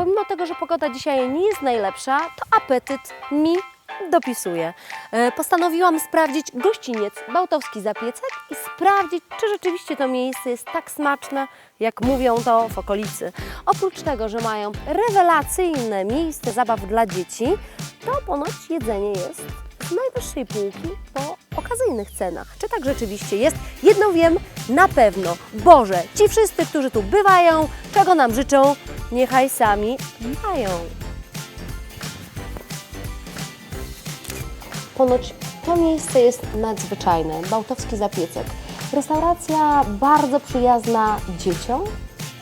pomimo tego, że pogoda dzisiaj nie jest najlepsza, to apetyt mi dopisuje. E, Postanowiłam sprawdzić gościniec Bałtowski Zapiecek i sprawdzić, czy rzeczywiście to miejsce jest tak smaczne, jak mówią to w okolicy. Oprócz tego, że mają rewelacyjne miejsce zabaw dla dzieci, to ponoć jedzenie jest z najwyższej półki po okazyjnych cenach. Czy tak rzeczywiście jest? Jedno wiem na pewno. Boże, ci wszyscy, którzy tu bywają, czego nam życzą, niechaj sami mają. Ponoć to miejsce jest nadzwyczajne. Bałtowski Zapiecek. Restauracja bardzo przyjazna dzieciom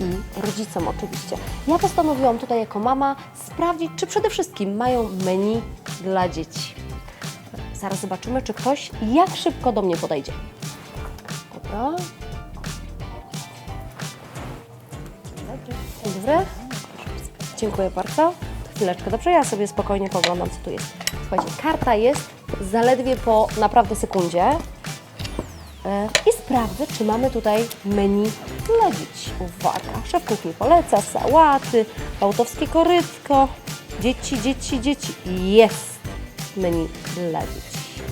i rodzicom oczywiście. Ja postanowiłam tutaj jako mama sprawdzić, czy przede wszystkim mają menu dla dzieci. Zaraz zobaczymy, czy ktoś jak szybko do mnie podejdzie. Dobra. Dziękuję bardzo. Chwileczkę, dobrze? Ja sobie spokojnie poglądam, co tu jest. Słuchajcie, karta jest zaledwie po naprawdę sekundzie. E, I sprawdzę, czy mamy tutaj menu dzieci. Uwaga, szef kuchni poleca sałaty, bałtowskie korytko. Dzieci, dzieci, dzieci. Jest menu dzieci.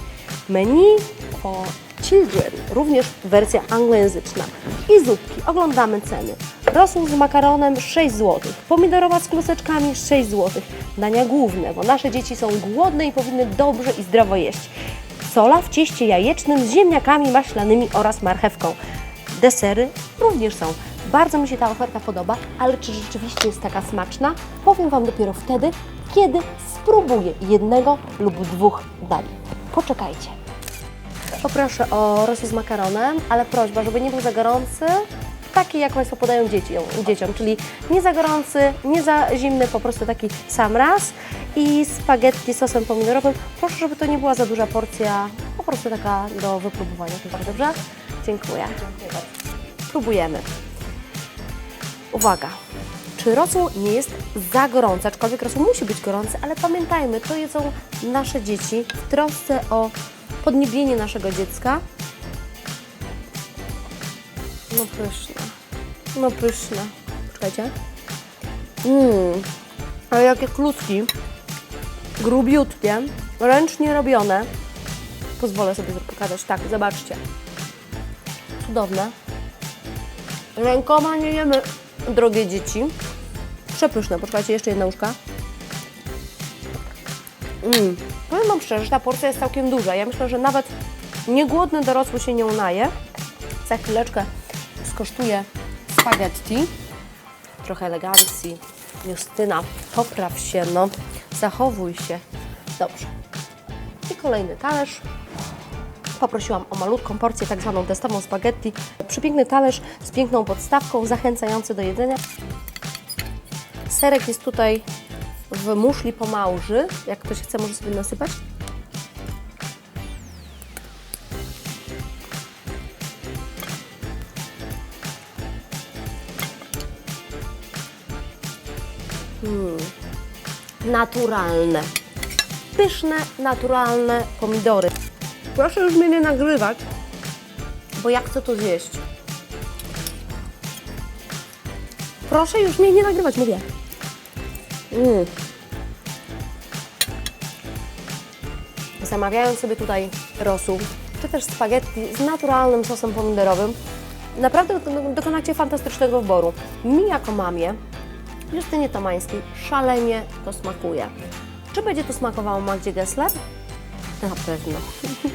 Menu for children, również wersja anglojęzyczna. I zupki, oglądamy ceny. Rosół z makaronem 6 zł, pomidorowa z kluseczkami 6 zł. Dania główne, bo nasze dzieci są głodne i powinny dobrze i zdrowo jeść. Sola w cieście jajecznym z ziemniakami maślanymi oraz marchewką. Desery również są. Bardzo mi się ta oferta podoba, ale czy rzeczywiście jest taka smaczna? Powiem Wam dopiero wtedy, kiedy spróbuję jednego lub dwóch dań. Poczekajcie. Poproszę o rosół z makaronem, ale prośba, żeby nie był za gorący, taki jak Państwo podają dzieciom, dzieciom, czyli nie za gorący, nie za zimny, po prostu taki sam raz i spaghetti z sosem pomidorowym. Proszę, żeby to nie była za duża porcja, po prostu taka do wypróbowania. Chyba dobrze? Dziękuję. Próbujemy. Uwaga, czy rosół nie jest za gorący, aczkolwiek rosół musi być gorący, ale pamiętajmy, to jedzą nasze dzieci w trosce o podniebienie naszego dziecka. No pyszne, no pyszne. Czekajcie. Mmm, ale jakie kluski, grubiutkie, ręcznie robione. Pozwolę sobie pokazać, tak, zobaczcie. Cudowne. Rękoma nie jemy, drogie dzieci. Przepyszne. Poczekajcie, jeszcze jedna łóżka. Mm. Powiem Wam szczerze, że ta porcja jest całkiem duża. Ja myślę, że nawet niegłodny dorosły się nią naje. Za chwileczkę skosztuję spaghetti. Trochę elegancji. Justyna, popraw się, no. Zachowuj się. Dobrze. I kolejny talerz. Poprosiłam o malutką porcję, tak zwaną testową spaghetti. Przepiękny talerz z piękną podstawką, zachęcający do jedzenia. Serek jest tutaj w muszli po małży. Jak ktoś chce, może sobie nasypać. Mm. Naturalne. Pyszne, naturalne pomidory. Proszę już mnie nie nagrywać, bo ja chcę to zjeść. Proszę już mnie nie nagrywać, mówię. Mm. Zamawiając sobie tutaj rosół, czy też spaghetti z naturalnym sosem pomidorowym, naprawdę do- dokonacie fantastycznego wyboru. Mi jako mamie, Justynie Tomańskiej, szalenie to smakuje. Czy będzie to smakowało Magdzie Gessler? Na pewno.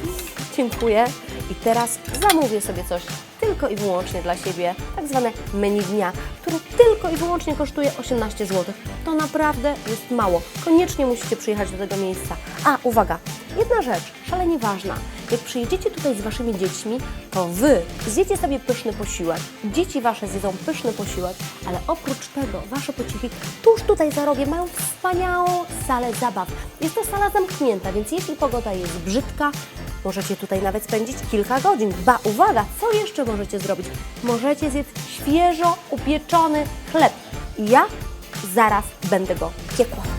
Dziękuję. I teraz zamówię sobie coś tylko i wyłącznie dla siebie, tak zwane menu dnia, które tylko i wyłącznie kosztuje 18 zł. To naprawdę jest mało. Koniecznie musicie przyjechać do tego miejsca. A, uwaga, jedna rzecz, szalenie ważna. Jak przyjedziecie tutaj z Waszymi dziećmi, to Wy zjecie sobie pyszny posiłek. Dzieci Wasze zjedzą pyszny posiłek, ale oprócz tego Wasze pociechy tuż tutaj za rogiem mają wspaniałą salę zabaw. Jest to sala zamknięta, więc jeśli pogoda jest brzydka, Możecie tutaj nawet spędzić kilka godzin. Ba, uwaga, co jeszcze możecie zrobić? Możecie zjeść świeżo upieczony chleb. I ja zaraz będę go piekła.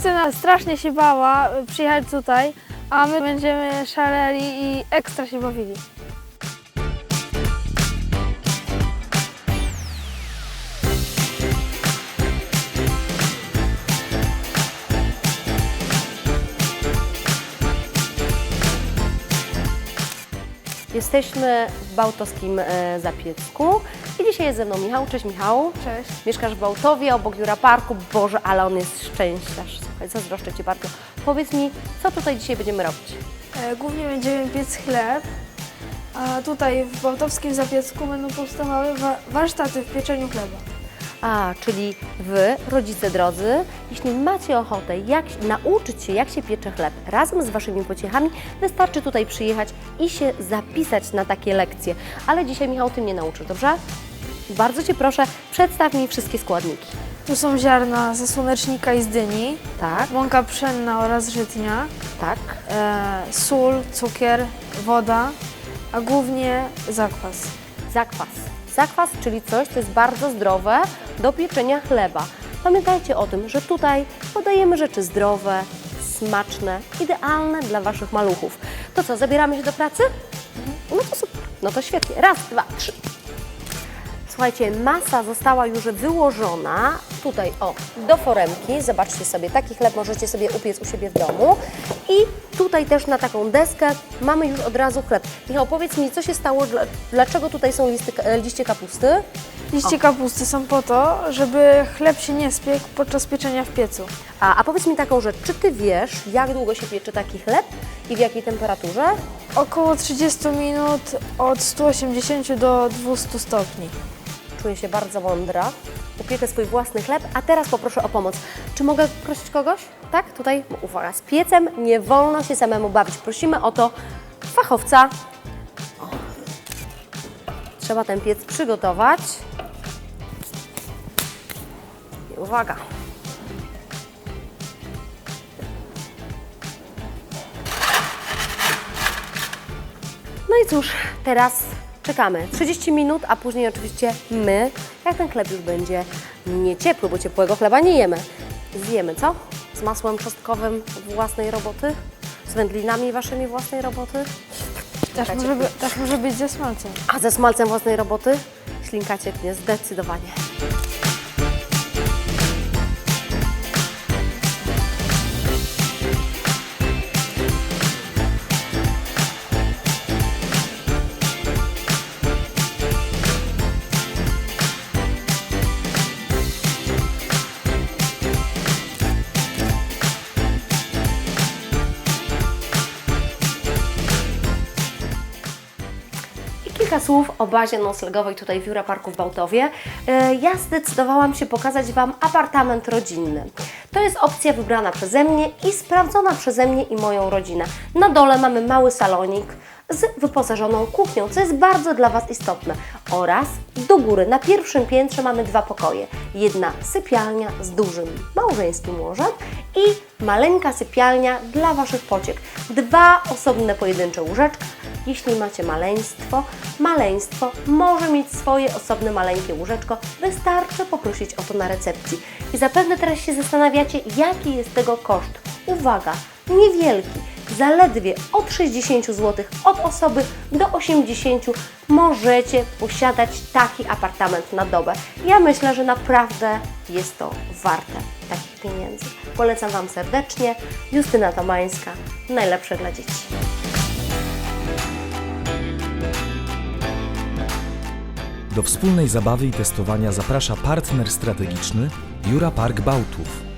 Justyna strasznie się bała y, przyjechać tutaj, a my będziemy szaleli i ekstra się bawili. Jesteśmy w bałtowskim e, Zapiecku i dzisiaj jest ze mną Michał. Cześć Michał. Cześć. Mieszkasz w Bałtowie, obok Jura Parku. Boże, ale on jest szczęściarz. Słuchaj, zazdroszczę Ci bardzo. Powiedz mi, co tutaj dzisiaj będziemy robić? E, Głównie będziemy piec chleb, a tutaj w Bałtowskim Zapiecku będą powstawały wa- warsztaty w pieczeniu chleba. A, czyli Wy, rodzice drodzy, jeśli macie ochotę jak, nauczyć się, jak się piecze chleb razem z Waszymi pociechami, wystarczy tutaj przyjechać i się zapisać na takie lekcje. Ale dzisiaj Michał, Ty mnie nauczysz, dobrze? Bardzo Cię proszę, przedstaw mi wszystkie składniki. Tu są ziarna ze słonecznika i z dyni, Tak, mąka pszenna oraz żytnia, tak. e, sól, cukier, woda, a głównie zakwas. Zakwas. Zakwas, czyli coś, co jest bardzo zdrowe do pieczenia chleba. Pamiętajcie o tym, że tutaj podajemy rzeczy zdrowe, smaczne, idealne dla Waszych maluchów. To co, zabieramy się do pracy? No to super, no to świetnie. Raz, dwa, trzy. Słuchajcie, masa została już wyłożona tutaj, o, do foremki. Zobaczcie sobie, taki chleb możecie sobie upiec u siebie w domu. I tutaj też na taką deskę mamy już od razu chleb. Michał, powiedz mi, co się stało, dla- dlaczego tutaj są listy, e, liście kapusty? Liście kapusty są po to, żeby chleb się nie spiekł podczas pieczenia w piecu. A, a powiedz mi taką rzecz, czy Ty wiesz, jak długo się piecze taki chleb i w jakiej temperaturze? Około 30 minut od 180 do 200 stopni. Czuję się bardzo mądra. Upiekę swój własny chleb, a teraz poproszę o pomoc. Czy mogę prosić kogoś? Tak, tutaj, uwaga, z piecem nie wolno się samemu bawić. Prosimy o to fachowca. O. Trzeba ten piec przygotować. I uwaga. No i cóż, teraz czekamy 30 minut, a później oczywiście my, jak ten chleb już będzie nie ciepły, bo ciepłego chleba nie jemy, zjemy, co? Z masłem czosnkowym własnej roboty? Z wędlinami waszymi własnej roboty? Też może, by, też może być ze smalcem. A ze smalcem własnej roboty? Ślinka cieknie, zdecydowanie. Kilka słów o bazie noclegowej tutaj w Jura Parku w Bałtowie. E, Ja zdecydowałam się pokazać Wam apartament rodzinny. To jest opcja wybrana przeze mnie i sprawdzona przeze mnie i moją rodzinę. Na dole mamy mały salonik z wyposażoną kuchnią, co jest bardzo dla Was istotne. Oraz do góry, na pierwszym piętrze mamy dwa pokoje. Jedna sypialnia z dużym małżeńskim łożem i maleńka sypialnia dla Waszych pociek. Dwa osobne pojedyncze łóżeczka. Jeśli macie maleństwo, maleństwo może mieć swoje osobne maleńkie łóżeczko. Wystarczy poprosić o to na recepcji. I zapewne teraz się zastanawiacie, jaki jest tego koszt. Uwaga, niewielki. Zaledwie od 60 zł od osoby do 80 możecie posiadać taki apartament na dobę. Ja myślę, że naprawdę jest to warte takich pieniędzy. Polecam Wam serdecznie. Justyna Tomańska, najlepsze dla dzieci. Do wspólnej zabawy i testowania zaprasza partner strategiczny Jura Park Bałtów.